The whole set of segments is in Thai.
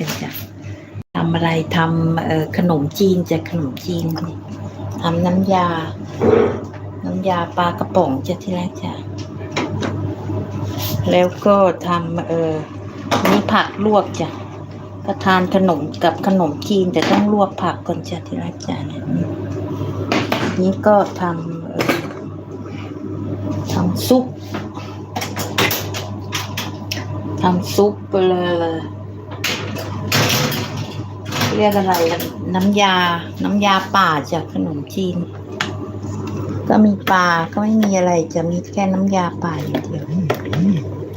กันจ้ะทำอะไรทำขนมจีนจะขนมจีนทำน้ำยา น้ำยาปลากระป๋องจ้ะที่แรกจ้ะแล้วก็ทำเออนี่ผักลวกจ้ะก็ทานขนมกับขนมจีนแต่ต้องลวกผักก่อนจ้ะที่แรกจ้ะเนี่ยนี่ก็ทำทำซุปทำซุปเลย เรียกอะไร น้ำยา น้ำยาป่าจากขนมจีน ก็มีปลา ก็ไม่มีอะไร จะมีแค่น้ำยาป่าอย่างเดียว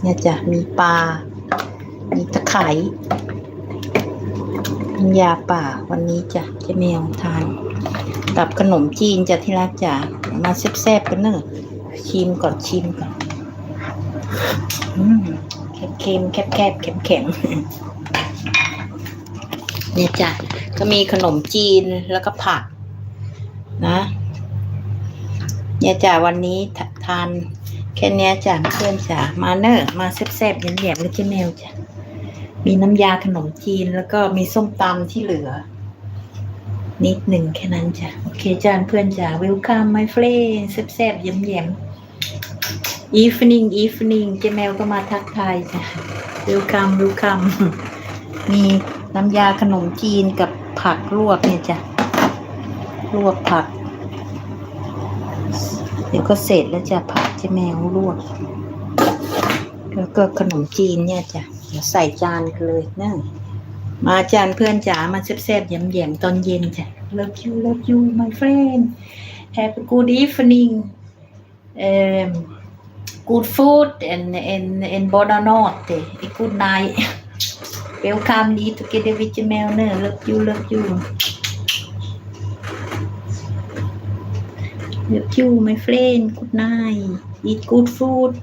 เนี่ยจะมีปลา มีตะไคร้น้ำยาป่า วันนี้จะเจะแมวทานกับขนมจีนจะที่รักจ๋า มาแซ่บๆกันเนอะชิมก่อนชิมก่อนอืมเค็มๆแคบๆแข็งๆ เนี่ยจ้ะก็มีขนมจีนแล้วก็ผักนะ เนี่ยจ้ะวันนี้ททาน แค่นี้จ้ะเพื่อนจ้ะมาเนอะมาแซ่บๆแยมๆเลยเจ๊แมวจ้ะมีน้ำยาขนมจีนแล้วก็มีส้มตำที่เหลือ นิดหนึ่งแค่นั้นจ้ะโอเคจ้าเพื่อนจ้ะ welcome my friend แซ่บๆแยมๆ evening evening เจแมวก็มาทักทายจ้ะ welcome welcome มี น้ำยาขนมจีนกับผักลวกเนี่ยจ้ะ ลวกผัก เดี๋ยวก็เสร็จแล้วจ้ะผักเจแมวลวก แล้วก็ขนมจีนเนี่ยจ้ะ เดี๋ยวใส่จานกันเลยนั่งมาจานเพื่อนจ๋ามาแซ่บๆยำๆตอนเย็นจ้ะ love you love you my friend have a good evening um, good food and and and buonanotte e good night welcome eat together with your mail ner love you love you love you my friend good night eat good food